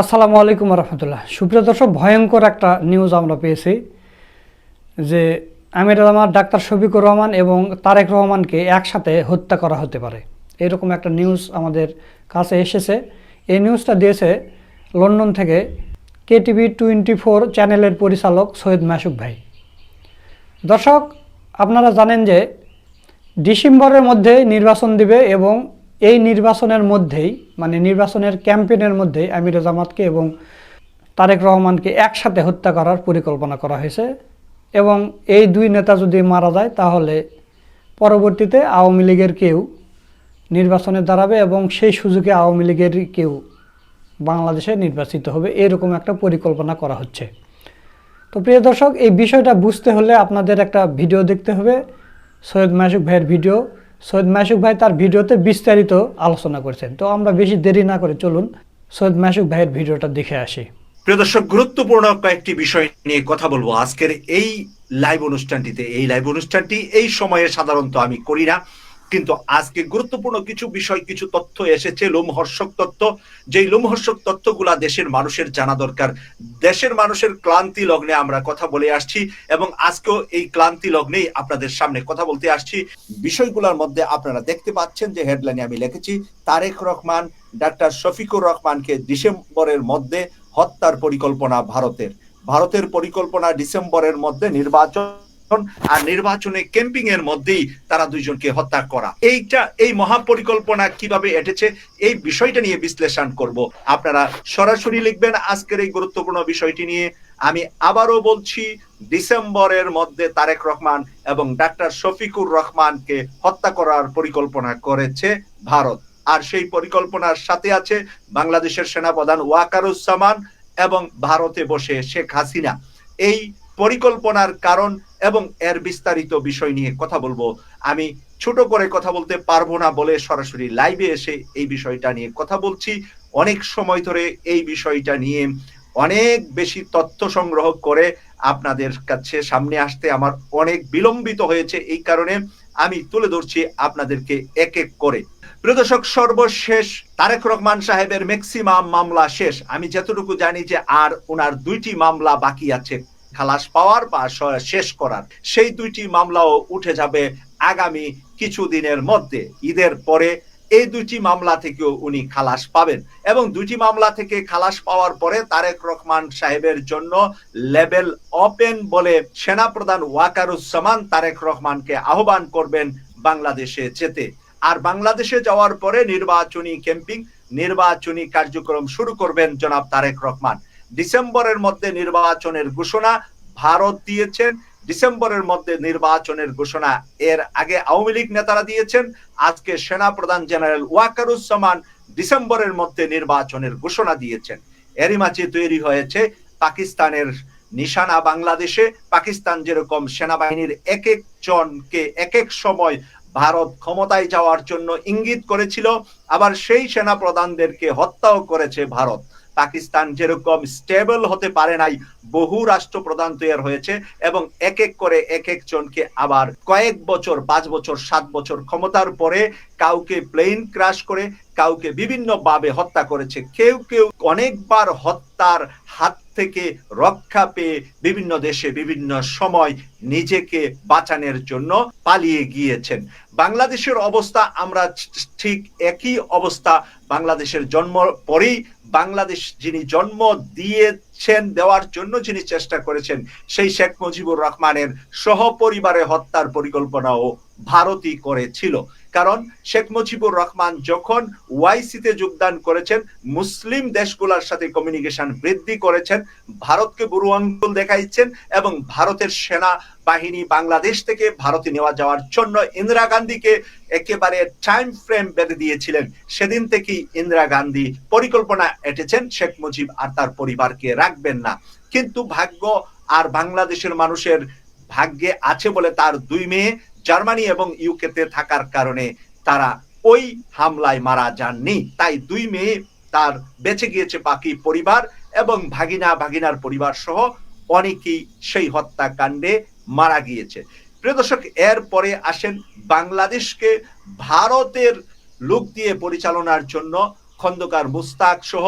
আসসালামু আলাইকুম রহমতুল্লাহ সুপ্রিয় দর্শক, ভয়ঙ্কর একটা নিউজ আমরা পেয়েছি যে আমির জামাত ডাক্তার শফিকুর রহমান এবং তারেক রহমানকে একসাথে হত্যা করা হতে পারে। এরকম একটা নিউজ আমাদের কাছে এসেছে। এই নিউজটা দিয়েছে লন্ডন থেকে কেটিভি টোয়েন্টি ফোর চ্যানেলের পরিচালক সৈয়দ মাসুক ভাই। দর্শক, আপনারা জানেন যে ডিসেম্বরের মধ্যে নির্বাচন দিবে এবং এই নির্বাচনের মধ্যেই মানে নির্বাচনের ক্যাম্পেইনের মধ্যেই আমির জামাতকে এবং তারেক রহমানকে একসাথে হত্যা করার পরিকল্পনা করা হয়েছে এবং এই দুই নেতা যদি মারা যায়, তাহলে পরবর্তীতে আওয়ামী লীগের কেউ নির্বাচনে দাঁড়াবে এবং সেই সুযোগে আওয়ামী লীগের কেউ বাংলাদেশে নির্বাচিত হবে, এরকম একটা পরিকল্পনা করা হচ্ছে। তো প্রিয় দর্শক, এই বিষয়টা বুঝতে হলে আপনাদের একটা ভিডিও দেখতে হবে, সৈয়দ মাসুক ভাইয়ের ভিডিও। সৈয়দ মাসুক ভাই তার ভিডিওতে বিস্তারিত আলোচনা করেছেন। তো আমরা বেশি দেরি না করে চলুন সৈয়দ মাসুক ভাইয়ের ভিডিওটা দেখে আসি। প্রিয় দর্শক, গুরুত্বপূর্ণ কয়েকটি বিষয় নিয়ে কথা বলব আজকের এই লাইভ অনুষ্ঠানটিতে। এই লাইভ অনুষ্ঠানটি এই সময়ে সাধারণত আমি করি না। কিন্তু আজকে গুরুত্বপূর্ণ কিছু বিষয়, কিছু তথ্য এসেছে, লোমহর্ষক তথ্য। যেই লোমহর্ষক তথ্যগুলা দেশের মানুষের জানা দরকার। দেশের মানুষের ক্লান্তি লগ্নে আমরা কথা বলে আসছি এবং আজকেও এই ক্লান্তি লগ্নেই আপনাদের সামনে কথা বলতে আসছি। বিষয়গুলোর মধ্যে আপনারা দেখতে পাচ্ছেন যে হেডলাইনে আমি লিখেছি, তারেক রহমান, ডাক্তার শফিকুর রহমানকে ডিসেম্বরের মধ্যে হত্যার পরিকল্পনা ভারতের। ভারতের পরিকল্পনা ডিসেম্বরের মধ্যে নির্বাচন আর নির্বাচনে ক্যাম্পিং এর মধ্যেই তারা দুইজনকে হত্যা করা। এইটা, এই মহাপরিকল্পনা কীভাবে এটেছে, এই বিষয়টা নিয়ে বিশ্লেষণ করব। আপনারা সরাসরি লিখবেন আজকের এই গুরুত্বপূর্ণ বিষয়টি নিয়ে। আমি আবারও বলছি, ডিসেম্বরের মধ্যে তারেক রহমান এবং ডাক্তার শফিকুর রহমানকে হত্যা করার পরিকল্পনা করেছে ভারত। আর সেই পরিকল্পনার সাথে আছে বাংলাদেশের সেনাপ্রধান ওয়াকারুজ্জামান এবং ভারতে বসে শেখ হাসিনা। এই পরিকল্পনার কারণ এবং এর বিস্তারিত বিষয় নিয়ে কথা বলব। আমি ছোট করে কথা বলতে পারব না বলে সরাসরি লাইভে এসে এই বিষয়টা নিয়ে কথা বলছি। অনেক সময় ধরে এই বিষয়টা নিয়ে অনেক বেশি তথ্য সংগ্রহ করে আপনাদের কাছে সামনে আসতে আমার অনেক বিলম্বিত হয়েছে। এই কারণে আমি তুলে ধরছি আপনাদেরকে এক এক করে। প্রিয় দর্শক, সর্বশেষ তারেক রহমান সাহেবের ম্যাক্সিমাম মামলা শেষ। আমি যতটুকু জানি যে আর ওনার দুইটি মামলা বাকি আছে। খালাস পাওয়ার বা শেষ করার। সেই দুইটি মামলাও উঠে যাবে আগামী কিছু দিনের মধ্যে। ঈদের পরে এই দুইটি মামলা থেকেও উনি খালাস পাবেন এবং দুইটি মামলা থেকে খালাস পাওয়ার পরে তারেক রহমান সাহেবের জন্য লেভেল ওপেন বলে সেনাপ্রধান ওয়াকারুজ্জামান তারেক রহমানকে আহ্বান করবেন বাংলাদেশে যেতে। আর বাংলাদেশে যাওয়ার পরে নির্বাচনী ক্যাম্পিং, নির্বাচনী কার্যক্রম শুরু করবেন জনাব তারেক রহমান। ডিসেম্বরের মধ্যে নির্বাচনের ঘোষণা ভারত দিয়েছেন। ডিসেম্বরের মধ্যে নির্বাচনের ঘোষণা এর আগে আওয়ামী লীগ নেতারা দিয়েছেন। আজকে সেনা প্রধান জেনারেল ওয়াকারুজ্জামান ডিসেম্বরের মধ্যে নির্বাচনের ঘোষণা দিয়েছেন। এরই মাঝে তৈরি হয়েছে পাকিস্তানের নিশানা বাংলাদেশে। পাকিস্তান যেরকম সেনাবাহিনীর এক এক জনকে এক এক সময় ভারত ক্ষমতায় যাওয়ার জন্য ইঙ্গিত করেছিল, আবার সেই সেনা প্রধানদেরকে হত্যাও করেছে ভারত। পাকিস্তান যেরকম স্টেবল হতে পারে নাই, বহু রাষ্ট্র প্রধান তৈরি হয়েছে এবং এক এক করে এক এক জনকে আবার কয়েক বছর, পাঁচ বছর, সাত বছর ক্ষমতার পরে কাউকে প্লেন ক্রাশ করে, কাউকে বিভিন্ন ভাবে হত্যা করেছে। কেউ কেউ অনেকবার হত্যার হাত থেকে রক্ষা পেয়ে বিভিন্ন দেশে বিভিন্ন সময় নিজেকে বাঁচানোর জন্য পালিয়ে গিয়েছেন। বাংলাদেশের অবস্থা আমরা ঠিক একই অবস্থা, বাংলাদেশের জন্ম পরেই বাংলাদেশ যিনি জন্ম দিয়েছেন, দেওয়ার জন্য যিনি চেষ্টা করেছেন, সেই শেখ মুজিবুর রহমানের সহপরিবারে হত্যার পরিকল্পনাও ভারতই করেছিল। কারণ শেখ মুজিবুর রহমান যখন ওয়াইসিতে যোগদান করেছেন, মুসলিম দেশগুলোর সাথে কমিউনিকেশন বৃদ্ধি করেছেন, ভারতকে বুড়ো আঙ্গুল দেখাইছেন এবং ভারতের সেনা বাহিনী বাংলাদেশ থেকে ভারতে নেওয়া যাওয়ার জন্য ইন্দিরা গান্ধীকে একেবারে টাইম ফ্রেম বেঁধে দিয়েছিলেন। সেদিন থেকেই ইন্দিরা গান্ধী পরিকল্পনা এটেছেন শেখ মুজিব আর তার পরিবারকে রাখবেন না। কিন্তু ভাগ্য আর বাংলাদেশের মানুষের ভাগ্যে আছে বলে তার দুই মেয়ে জার্মানি এবং ইউকেতে থাকার কারণে তারা ওই হামলায় মারা যাননি। তাই দুই মেয়ে তার বেঁচে গিয়েছে বাকি পরিবার এবং ভাগিনা, ভাগিনার পরিবার সহ অনেকেই সেই হত্যাকাণ্ডে মারা গিয়েছে। প্রিয় দর্শক, এরপরে আসেন বাংলাদেশকে ভারতের লোক দিয়ে পরিচালনার জন্য খন্দকার মুস্তাক সহ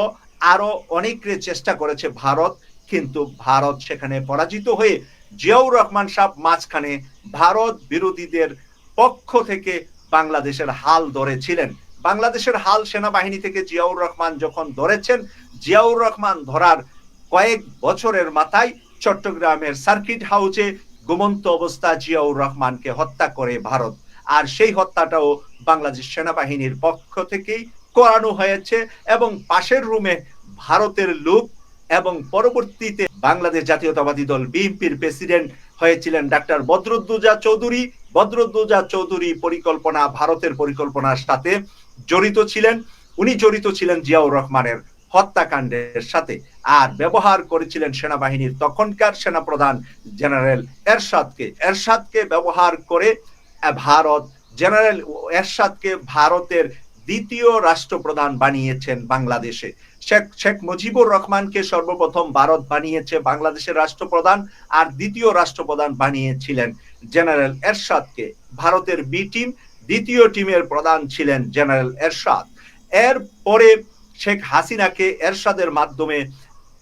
আরও অনেক চেষ্টা করেছে ভারত, কিন্তু ভারত সেখানে পরাজিত হয়ে জিয়াউর রহমান সাহেব মাঝখানে ভারত বিরোধীদের পক্ষ থেকে বাংলাদেশের হাল ধরেছিলেন। বাংলাদেশের হাল সেনাবাহিনী থেকে জিয়াউর রহমান যখন ধরেছেন, জিয়াউর রহমান ধরার কয়েক বছরের মাথায় চট্টগ্রামের সার্কিট হাউসে ঘুমন্ত অবস্থা জিয়াউর রহমানকে হত্যা করে ভারত। আর সেই হত্যাটাও বাংলাদেশ সেনাবাহিনীর পক্ষ থেকেই করানো হয়েছে এবং পাশের রুমে ভারতের লোক এবং পরবর্তীতে বাংলাদেশ জাতীয়তাবাদী দল বিএনপির প্রেসিডেন্ট হয়েছিলেন ডাক্তার বদরুদ্দুজা চৌধুরী। বদরুদ্দুজা চৌধুরী পরিকল্পনা ভারতের পরিকল্পনার সাথে জড়িত ছিলেন। উনি জড়িত ছিলেন জিয়াউর রহমানের হত্যাকাণ্ডের সাথে। আর ব্যবহার করেছিলেন সেনাবাহিনীর তখনকার সেনাপ্রধান জেনারেল এরশাদকে। এরশাদকে ব্যবহার করে ভারত জেনারেল এরশাদকে ভারতের দ্বিতীয় রাষ্ট্রপ্রধান বানিয়েছেন বাংলাদেশে। শেখ শেখ মুজিবুর রহমানকে সর্বপ্রথম ভারত বানিয়েছে বাংলাদেশের রাষ্ট্রপ্রধান আর দ্বিতীয় রাষ্ট্রপ্রধান বানিয়েছিলেন জেনারেল এরশাদকে। ভারতের বি টিম দ্বিতীয় টিমের প্রধান ছিলেন জেনারেল এরশাদ। এর পরে শেখ হাসিনাকে এরশাদের মাধ্যমে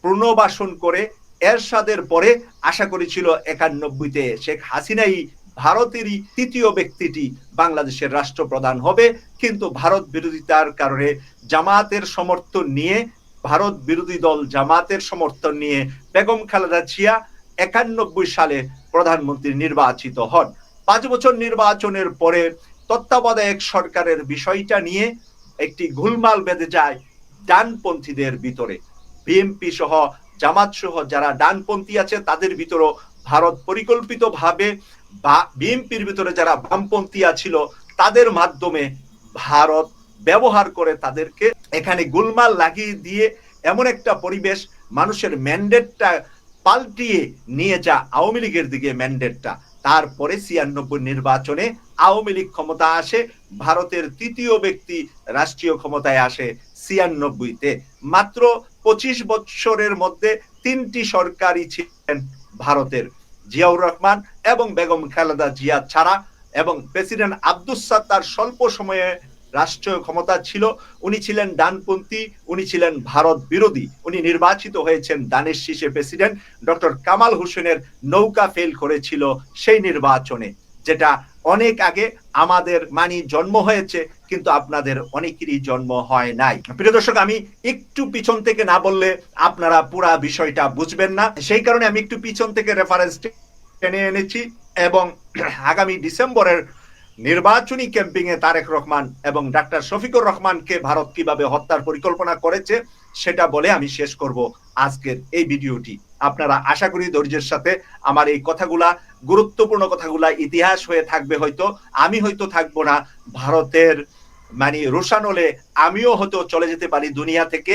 পুনর্বাসন করে এরশাদের পরে আশা করেছিল একানব্বইতে শেখ হাসিনাই ভারতেরই তৃতীয় ব্যক্তিটি বাংলাদেশের রাষ্ট্রপ্রধান হবে, কিন্তু ভারত বিরোধিতার কারণে জামাতের সমর্থন নিয়ে, ভারত বিরোধী দল জামাতের সমর্থন নিয়ে বেগম খালেদা জিয়া একানব্বই সালে প্রধানমন্ত্রী নির্বাচিত হন। পাঁচ বছর নির্বাচনের পরে তত্ত্বাবধায়ক সরকারের বিষয়টা নিয়ে একটি ঘুলমাল বেঁধে যায় ডানপন্থীদের ভিতরে। বিএনপি সহ, জামাত সহ যারা ডানপন্থী আছে, তাদের ভিতরও ভারত পরিকল্পিতভাবে বিএনপির ভিতরে যারা বামপন্থী ছিল তাদের মাধ্যমে ভারত ব্যবহার করে তাদেরকে এখানে গোলমাল লাগিয়ে দিয়ে এমন একটা পরিবেশ মানুষের ম্যান্ডেটটা পাল্টিয়ে নিয়ে যা আওয়ামী লীগের দিকে ম্যান্ডেটটা। তারপরে ছিয়ানব্বই নির্বাচনে আওয়ামী লীগ ক্ষমতা আসে, ভারতের তৃতীয় ব্যক্তি রাষ্ট্রীয় ক্ষমতায় আসে ছিয়ানব্বইতে। মাত্র পঁচিশ বৎসরের মধ্যে তিনটি সরকারই ছিলেন ভারতের জিয়াউর রহমান এবং বেগম খালেদা জিয়া ছাড়া এবং প্রেসিডেন্ট আব্দুস সাত্তার স্বল্প সময়ে রাষ্ট্রীয় ক্ষমতা ছিল। উনি ছিলেন ডানপন্থী, উনি ছিলেন ভারত বিরোধী। উনি নির্বাচিত হয়েছেন দানের শীষে প্রেসিডেন্ট। ডক্টর কামাল হোসেনের নৌকা ফেল করেছিল সেই নির্বাচনে, যেটা অনেক আগে আমাদের মানি জন্ম হয়েছে, কিন্তু আপনাদের অনেকেরই জন্ম হয় নাই। প্রিয় দর্শক, আমি একটু পিছন থেকে না বললে আপনারা পুরা বিষয়টা বুঝবেন না। সেই কারণে আমি একটু পিছন থেকে রেফারেন্স টেনে এনেছি এবং আগামী ডিসেম্বরের নির্বাচনী ক্যাম্পিং এ তারেক রহমান এবং ডাক্তার শফিকুর রহমানকে ভারত কীভাবে হত্যার পরিকল্পনা করেছে সেটা বলে আমি শেষ করব আজকের এই ভিডিওটি। আপনারা আশা করি ধৈর্যের সাথে আমার এই কথাগুলা, গুরুত্বপূর্ণ কথাগুলা ইতিহাস হয়ে থাকবে হয়তো, আমি হয়তো থাকব না, ভারতের মানে রোশানলে আমিও হয়তো চলে যেতে পারি দুনিয়া থেকে,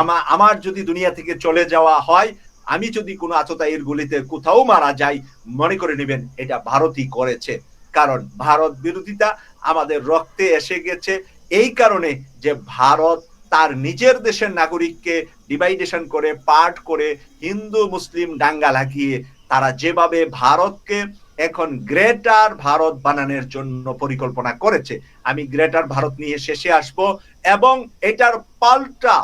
আমা, আমার যদি দুনিয়া থেকে চলে যাওয়া হয় আমি যদি কোনো আততায়ীর গুলিতে কোথাও মারা যাই, মনে করে নেবেন এটা ভারতই করেছে। কারণ ভারত বিরোধিতা আমাদের রক্তে এসে গেছে। এই কারণে যে ভারত তার নিজের দেশের নাগরিককে ডিভাইডেশন করে পাঠ করে, হিন্দু, মুসলিম দাঙ্গা লাগিয়ে তারা যেভাবে ভারতকে এখন গ্রেটার ভারত বানানোর জন্য পরিকল্পনা করেছে, আমি গ্রেটার ভারত নিয়ে শেষে আসব এবং এটার পাল্টা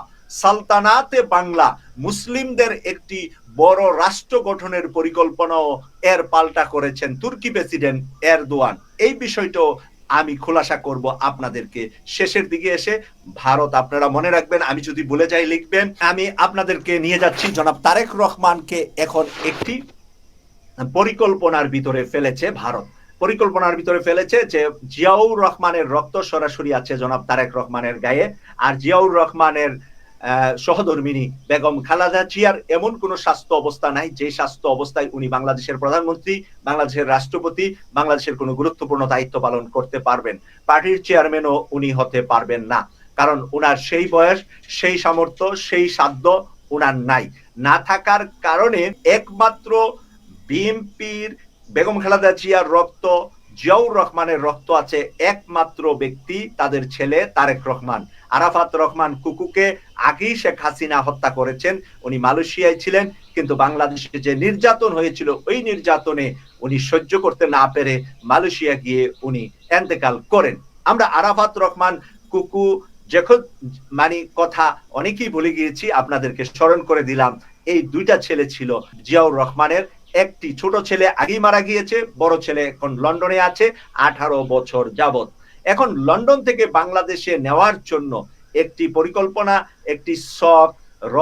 সালতানাতে বাংলা মুসলিমদের একটি বড় রাষ্ট্র গঠনের পরিকল্পনাও এর পাল্টা করেছেন তুর্কি প্রেসিডেন্ট এরদোয়ান। এই বিষয়টাও আমি খোলাসা করব আপনাদেরকে। শেষের দিকে এসে, ভারত আপনারা মনে রাখবেন, আমি যদি বলে যাই লিখবেন, আমি আপনাদেরকে নিয়ে যাচ্ছি। জনাব তারেক রহমানকে এখন একটি পরিকল্পনার ভিতরে ফেলেছে ভারত। পরিকল্পনার ভিতরে ফেলেছে যে, জিয়াউর রহমানের রক্ত সরাসরি আছে জনাব তারেক রহমানের গায়ে। আর জিয়াউর রহমানের সহধর্মিনী বেগম খালেদা জিয়ার এমন কোন স্বাস্থ্য অবস্থা নাই যে স্বাস্থ্য অবস্থায় উনি বাংলাদেশের প্রধানমন্ত্রী, বাংলাদেশের রাষ্ট্রপতি, বাংলাদেশের কোনো গুরুত্বপূর্ণ দায়িত্ব পালন করতে পারবেন। পার্টির চেয়ারম্যানও উনি হতে পারবেন না। কারণ উনার সেই বয়স, সেই সামর্থ্য, সেই সাধ্য উনার নাই। না থাকার কারণে একমাত্র বিএনপির বেগম খালেদা জিয়ার রক্ত, জিয়াউর রহমানের রক্ত আছে একমাত্র ব্যক্তি, তাদের ছেলে তারেক রহমান। আরাফাত রহমান কুকুকে আগেই শেখ হাসিনা হত্যা করেছেন, উনি মালয়েশিয়ায় ছিলেন, কিন্তু বাংলাদেশে যে নির্যাতন হয়েছিল, ওই নির্যাতনে উনি সহ্য করতে না পেরে মালয়েশিয়া গিয়ে উনি এন্তেকাল করেন। আমরা আরাফাত রহমান, কুকু যখন মানে কথা অনেকেই বলে গিয়েছি, আপনাদেরকে স্মরণ করে দিলাম, এই দুইটা ছেলে ছিল জিয়াউর রহমানের। একটি ছোট ছেলে আগেই মারা গিয়েছে, বড় ছেলে এখন লন্ডনে আছে, আঠারো বছর যাবত এখন লন্ডন থেকে বাংলাদেশে নেওয়ার জন্য একটি পরিকল্পনা, একটি শখ, র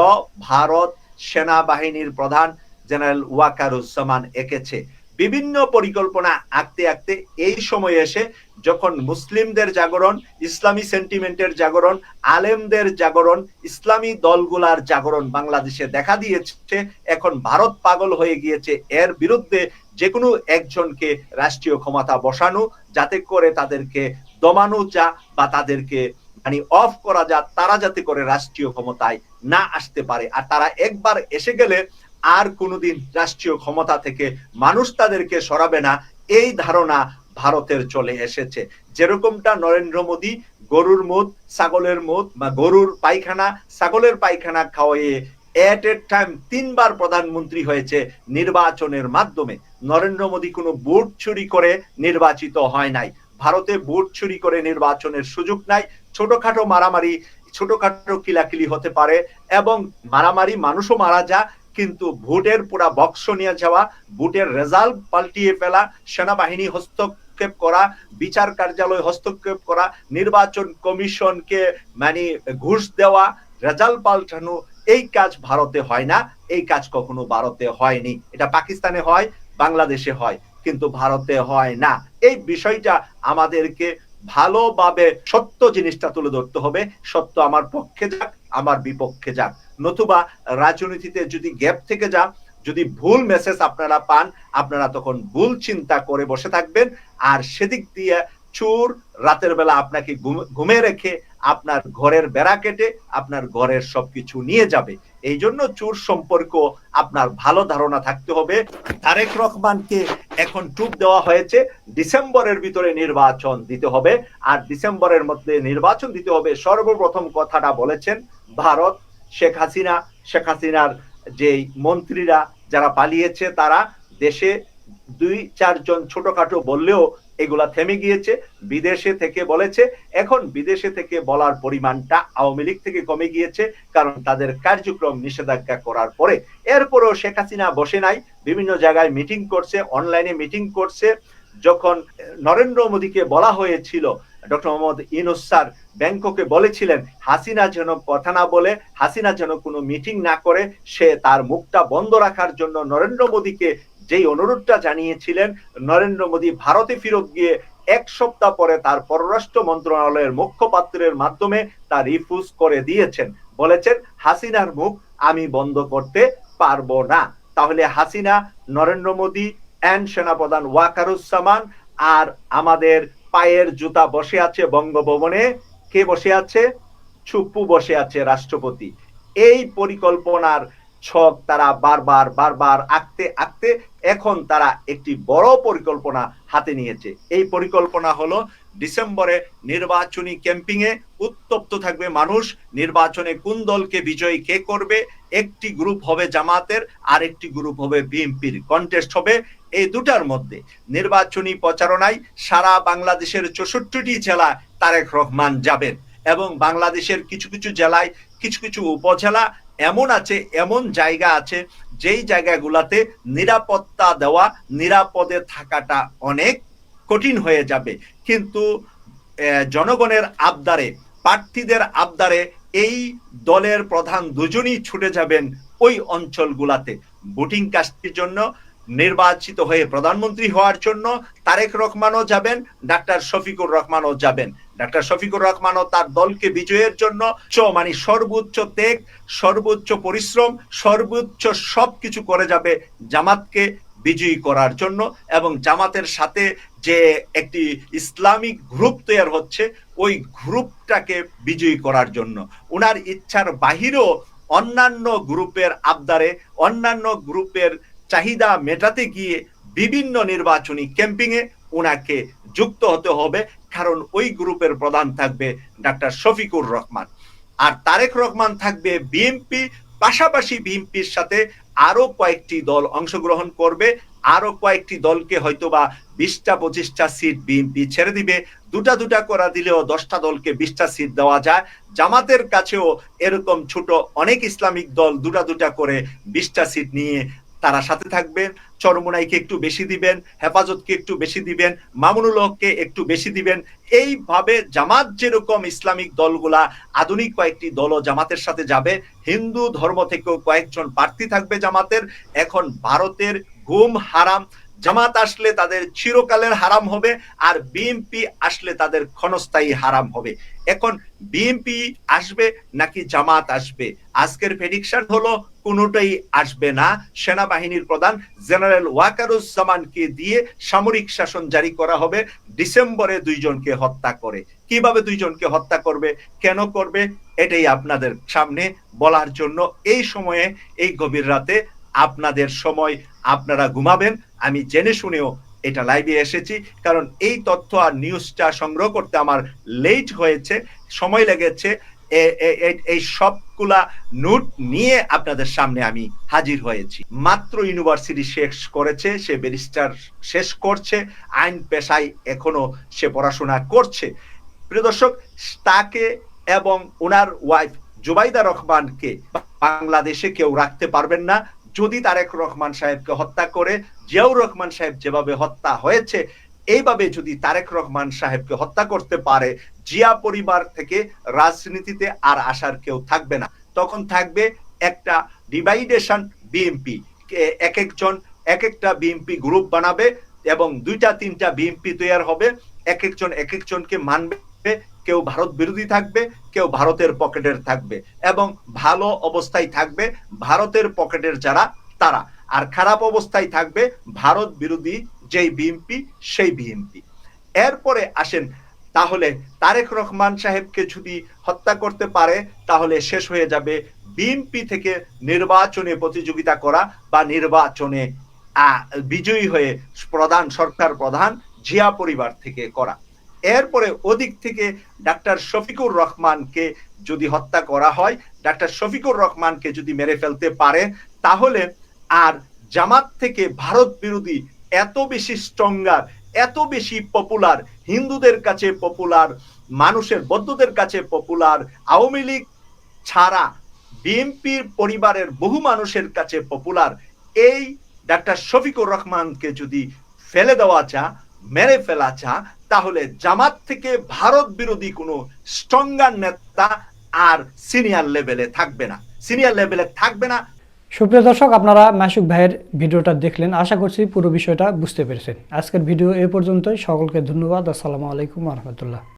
ভারত সেনাবাহিনীর প্রধান জেনারেল ওয়াকারুজ্জামান এঁকেছে। বিভিন্ন পরিকল্পনা আঁকতে আঁকতে এই সময় এসে যখন মুসলিমদের জাগরণ, ইসলামী সেন্টিমেন্টের জাগরণ, আলেমদের জাগরণ, ইসলামী দলগুলার জাগরণ বাংলাদেশে দেখা দিয়েছে, এখন ভারত পাগল হয়ে গিয়েছে। এর বিরুদ্ধে যে কোনো একজনকে রাষ্ট্রীয় ক্ষমতা বসানো, যাতে করে তাদেরকে দমানো যা বা তাদেরকে মানে অফ করা যা, তারা যাতে করে রাষ্ট্রীয় ক্ষমতায় না আসতে পারে। আর তারা একবার এসে গেলে আর কোনোদিন রাষ্ট্রীয় ক্ষমতা থেকে মানুষ তাদেরকে সরাবে না। এই ধারণা ভারতের চলে এসেছে। যেরকমটা নরেন্দ্র মোদী গরুর মুদ, ছাগলের মুদ, বা গরুর পায়খানা, ছাগলের পায়খানা খাওয়াইয়ে এট এ টাইম তিনবার প্রধানমন্ত্রী হয়েছে নির্বাচনের মাধ্যমে। নরেন্দ্র মোদী কোনো ভোট চুরি করে নির্বাচিত হয় নাই। ভারতে ভোট চুরি করে নির্বাচনের সুযোগ নাই। ছোটখাটো মারামারি, ছোটখাটো কিলাকিলি হতে পারে এবং মারামারি মানুষও মারা যা কিন্তু ভোটের পুরা বক্স নিয়ে যাওয়া, ভোটের রেজাল্ট পাল্টিয়ে ফেলা, সেনাবাহিনী হস্তক্ষেপ করা, বিচার কার্যালয় হস্তক্ষেপ করা, নির্বাচন কমিশনকে মানে ঘুষ দেওয়া রেজাল্ট পাল্টানো, এই কাজ ভারতে হয় না, এই কাজ কখনো ভারতে হয়নি। এটা পাকিস্তানে হয়, বাংলাদেশে হয়, কিন্তু ভারতে হয় না। এই বিষয়টা আমাদেরকে ভালোভাবে সত্য জিনিসটা তুলে ধরতে হবে, সত্য আমার পক্ষে যাক, আমার বিপক্ষে যাক। নতুবা রাজনীতিতে যদি গ্যাপ থেকে যা যদি ভুল মেসেজ আপনারা পান, আপনারা তখন ভুল চিন্তা করে বসে থাকবেন। আর সেদিক দিয়ে চোর রাতের বেলা আপনাকে ঘুমে রেখে আপনার ঘরের বেড়া কেটে আপনার ঘরের সবকিছু নিয়ে যাবে। এই জন্য চোর সম্পর্ক আপনার ভালো ধারণা থাকতে হবে। তারেক রহমানকে এখন টুপ দেওয়া হয়েছে। ডিসেম্বরের ভিতরে নির্বাচন দিতে হবে। আর ডিসেম্বরের মধ্যে নির্বাচন দিতে হবে, সর্বপ্রথম কথাটা বলেছেন ভারত, শেখ হাসিনা। শেখ হাসিনার যে মন্ত্রীরা যারা পালিয়েছে, তারা দেশে দুই চারজন ছোটখাটো বললেও এগুলা থেমে গিয়েছে। বিদেশে থেকে বলেছে। এখন বিদেশে থেকে বলার পরিমাণটা আওয়ামী লীগ থেকে কমে গিয়েছে, কারণ তাদের কার্যক্রম নিষেধাজ্ঞা করার পরে। এরপরও শেখ হাসিনা বসে নাই, বিভিন্ন জায়গায় মিটিং করছে, অনলাইনে মিটিং করছে। যখন নরেন্দ্র মোদীকে বলা হয়েছিল, ডক্টর মোহাম্মদ ইনুস স্যার ব্যাংককে বলেছিলেন, হাসিনা যেন কথা না বলে, হাসিনা যেন কোনো মিটিং না করে, সে তার মুখটা বন্ধ রাখার জন্য নরেন্দ্র মোদীকে যেই অনুরোধটা জানিয়েছিলেন, নরেন্দ্র মোদী ভারতে ফিরত গিয়ে এক সপ্তাহ পরে তার পররাষ্ট্র মন্ত্রণালয়ের মুখপাত্রের মাধ্যমে তা রিফিউজ করে দিয়েছেন। বলেছেন, হাসিনার মুখ আমি বন্ধ করতে পারব না। তাহলে হাসিনা, নরেন্দ্র মোদী এন্ড সেনাপ্রধান ওয়াকারুজ্জামান আর আমাদের পায়ের জুতা বসে আছে বঙ্গভবনে। কে বসে আছে? চুপ্পু বসে আছে রাষ্ট্রপতি। এই পরিকল্পনার ছক তারা বারবার বারবার আঁকতে আঁকতে এখন তারা একটি বড় পরিকল্পনা হাতে নিয়েছে। এই পরিকল্পনা হলো ডিসেম্বরে নির্বাচনী ক্যাম্পিং এ উত্তপ্ত থাকবে মানুষ। নির্বাচনে কোন দলকে বিজয়ী কে করবে? একটি গ্রুপ হবে জামাতের আর একটি গ্রুপ হবে বিএনপির। কন্টেস্ট হবে এই দুটার মধ্যে। নির্বাচনী প্রচারণায় সারা বাংলাদেশের চৌষট্টিটি জেলা তারেক রহমান যাবেন এবং বাংলাদেশের কিছু কিছু জেলায়, কিছু কিছু উপজেলা এমন আছে, এমন জায়গা আছে যেই জায়গাগুলাতে নিরাপত্তা দেওয়া, নিরাপদে থাকাটা অনেক কঠিন হয়ে যাবে। কিন্তু জনগণের আবদারে, প্রার্থীদের আবদারে এই দলের প্রধান দুজনই ছুটে যাবেন ওই অঞ্চলগুলাতে। ভোটিং কাস্টের জন্য নির্বাচিত হয়ে প্রধানমন্ত্রী হওয়ার জন্য তারেক রহমানও যাবেন, ডাক্তার শফিকুর রহমানও যাবেন। ডাক্তার শফিকুর রহমানও তার দলকে বিজয়ের জন্য মানে সর্বোচ্চ ত্যাগ, সর্বোচ্চ পরিশ্রম, সর্বোচ্চ সবকিছু করে যাবে জামাতকে বিজয়ী করার জন্য এবং জামাতের সাথে যে একটি ইসলামিক গ্রুপ তৈরি হচ্ছে, ওই গ্রুপটাকে বিজয়ী করার জন্য। ওনার ইচ্ছার বাহিরেও অন্যান্য গ্রুপের আবদারে, অন্যান্য গ্রুপের চাহিদা মেটাতে গিয়ে বিভিন্ন নির্বাচনী ক্যাম্পিং এ ওনাকে যুক্ত হতে হবে, কারণ ওই গ্রুপের প্রধান থাকবে ডাক্তার শফিকুর রহমান। আর তারেক রহমান থাকবে বিএনপি পাশাপাশি বিএনপির সাথে আরও কয়েকটি দল অংশগ্রহণ করবে আরও কয়েকটি দলকে হয়তোবা বিশটা পঁচিশটা সিট বিএনপি ছেড়ে দিবে, দুটা দুটা করা দিলেও দশটা দলকে বিশটা সিট দেওয়া যায়। জামাতের কাছেও এরকম ছোট অনেক ইসলামিক দল দুটা দুটা করে বিশটা সিট নিয়ে তারা সাথে থাকবেন, চরমোনাইকে একটু বেশি দিবেন, হেফাজতকে একটু বেশি দিবেন, মামুনুল হককে একটু বেশি দিবেন। এইভাবে জামাত যেরকম ইসলামিক দলগুলা, আধুনিক কয়েকটি দলও জামাতের সাথে যাবে, হিন্দু ধর্ম থেকেও কয়েকজন প্রার্থী থাকবে জামাতের। এখন ভারতের ঘুম হারাম, জামাত আসলে তাদের চিরকালের হারাম হবে আর বিএনপি আসলে তাদের ক্ষণস্থায়ী হারাম হবে। এখন বিএনপি আসবে নাকি জামাত আসবে? আজকের প্রেডিকশন হলো কোনোটাই আসবে না। সেনাবাহিনীর প্রধান জেনারেল ওয়াকারুজ্জামানকে দিয়ে সামরিক শাসন জারি করা হবে। ডিসেম্বরে দুইজনকে হত্যা করে। কীভাবে দুইজনকে হত্যা করবে, কেন করবে, এটাই আপনাদের সামনে বলার জন্য এই সময়ে, এই গভীর রাতে আপনাদের সময় আপনারা ঘুমাবেন। আমি জেনে শুনেও এটা লাইভে এসেছি, কারণ এই তথ্য আর নিউজটা সংগ্রহ করতে আমার লেট হয়েছে, সময় লেগেছে। এই সবগুলা নোট নিয়ে আপনাদের সামনে আমি হাজির হয়েছি। মাত্র ইউনিভার্সিটি শেষ করেছে, সে ব্যারিস্টার শেষ করছে, আইন পেশায় এখনও সে পড়াশোনা করছে। প্রিয় দর্শক, তাকে এবং ওনার ওয়াইফ জুবাইদা রহমানকে বাংলাদেশে কেউ রাখতে পারবেন না। যদি তারেক রহমান সাহেবকে হত্যা করে, জিয়াউর রহমান সাহেব যেভাবে হত্যা হয়েছে, এইভাবে যদি তারেক রহমান সাহেবকে হত্যা করতে পারে জিয়া পরিবার থেকে রাজনীতিতে আর আসার কেউ থাকবে না। তখন থাকবে একটা ডিভাইডেশন বিএমপি এক একজন, এক একটা বিএমপি গ্রুপ বানাবে এবং দুইটা, তিনটা বিএমপি তৈরি হবে। এক একজন, এক একজনকে মানবে। কেউ ভারত বিরোধী থাকবে, কেউ ভারতের পকেটের থাকবে এবং ভালো অবস্থায় থাকবে ভারতের পকেটের যারা, তারা। আর খারাপ অবস্থায় থাকবে ভারত বিরোধী যেই বিএমপি সেই বিএমপি এরপরে আসেন তাহলে তারেক রহমান সাহেবকে যদি হত্যা করতে পারে, তাহলে শেষ হয়ে যাবে বিএনপি থেকে নির্বাচনে প্রতিযোগিতা করা বা নির্বাচনে বিজয়ী হয়ে প্রধান, সরকার প্রধান জিয়া পরিবার থেকে করা। এরপরে ওদিক থেকে ডাক্তার শফিকুর রহমানকে যদি হত্যা করা হয়, ডাক্তার শফিকুর রহমানকে যদি মেরে ফেলতে পারে, তাহলে আর জামাত থেকে ভারত বিরোধী এত বেশি স্ট্রঙ্গার এত বেশি পপুলার হিন্দুদের কাছে পপুলার মানুষের বৌদ্ধদের কাছে পপুলার আওয়ামী লীগ ছাড়া বিএনপির পরিবারের বহু মানুষের কাছে পপুলার এই ডাক্তার শফিকুর রহমানকে যদি ফেলে দেওয়া চা, মেরে ফেলা চা, তাহলে জামাত থেকে ভারত বিরোধী কোনো স্ট্রঙ্গার নেতা আর সিনিয়র লেভেলে থাকবে না। সিনিয়র লেভেলে থাকবে না সুপ্রিয় দর্শক, আপনারা মাসুক ভাইয়ের ভিডিওটা দেখলেন। আশা করছি পুরো বিষয়টা বুঝতে পেরেছেন। আজকের ভিডিও এ পর্যন্তই। সকলকে ধন্যবাদ। আসসালামু আলাইকুম রহমতুল্লাহ।